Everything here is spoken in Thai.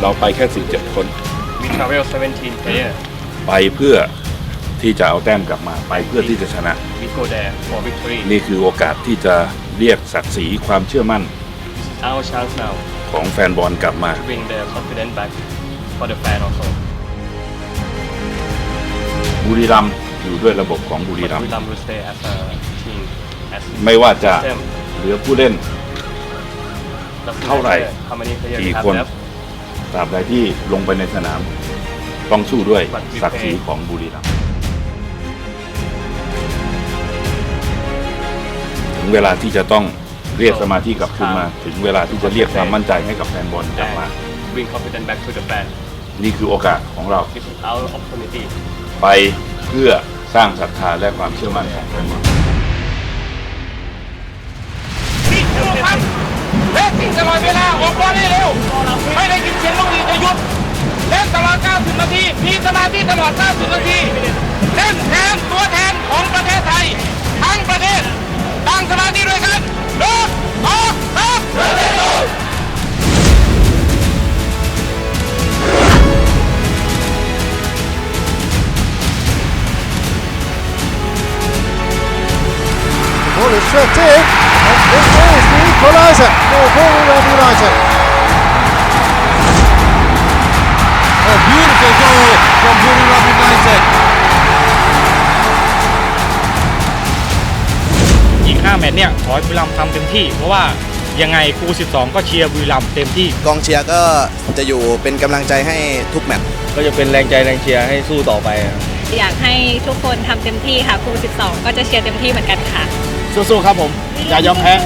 เราไปแค่17คน We travel 17 players. ไปเพื่อที่จะเอาแต้มกลับมาไปเพื่อที่จะชนะ We go there for victory. นี่คือโอกาสที่จะเรียกศักดิ์ศรีความเชื่อมั่น Our chance now ของแฟนบอลกลับมา to bring the confidence back for the fan also. บุรีรัมย์อยู่ด้วยระบบของบุรี But รัมย์ Wilam will stay as a team. As ไม่ว่าจะ them. เหลือผู้เล่น Doesn't เท่าไหร่ matter How many players กี่ we have คน left? ตราบใดที่ลงไปในสนามต้องสู้ด้วยศักดิ์ศรีของบุรีรัมย์ถึงเวลาที่จะต้องเรียกสมาธิกลับคืนมา ถึงเวลาที่จะเรียกความมั่นใจให้กับแฟนบอลกลับมา And bring confidence back to the fan. นี่คือโอกาสของเรา This is our opportunity. ไปเพื่อสร้างศรัทธาและความเชื่อมั่นของแฟนบอลที่ถูกครับและสิ่งตลอดเวลาออกบอลให้เร็ว ตลอด 90 นาทีเล่นแทนตัวแทนของประเทศไทย ทั้งประเทศตั้งสมาธิด้วยกันเดินออกครับ Ball is swept in, and this is the equaliser for Buriram United. 5แมตช์เนี่ยขอให้บุรีรัมย์ทำเต็มที่ เพราะว่ายังไงครู12 ก็เชียร์บุรีรัมย์เต็มที่ กองเชียร์ก็จะอยู่เป็นกำลังใจให้ทุกแมตช์ก็จะเป็นแรงใจแรงเชียร์ให้สู้ต่อไปครับอยากให้ทุกคนทำเต็มที่ค่ะครู12 ก็จะเชียร์เต็มที่เหมือนกันค่ะ สู้ๆครับผม อย่ายอมแพ้ค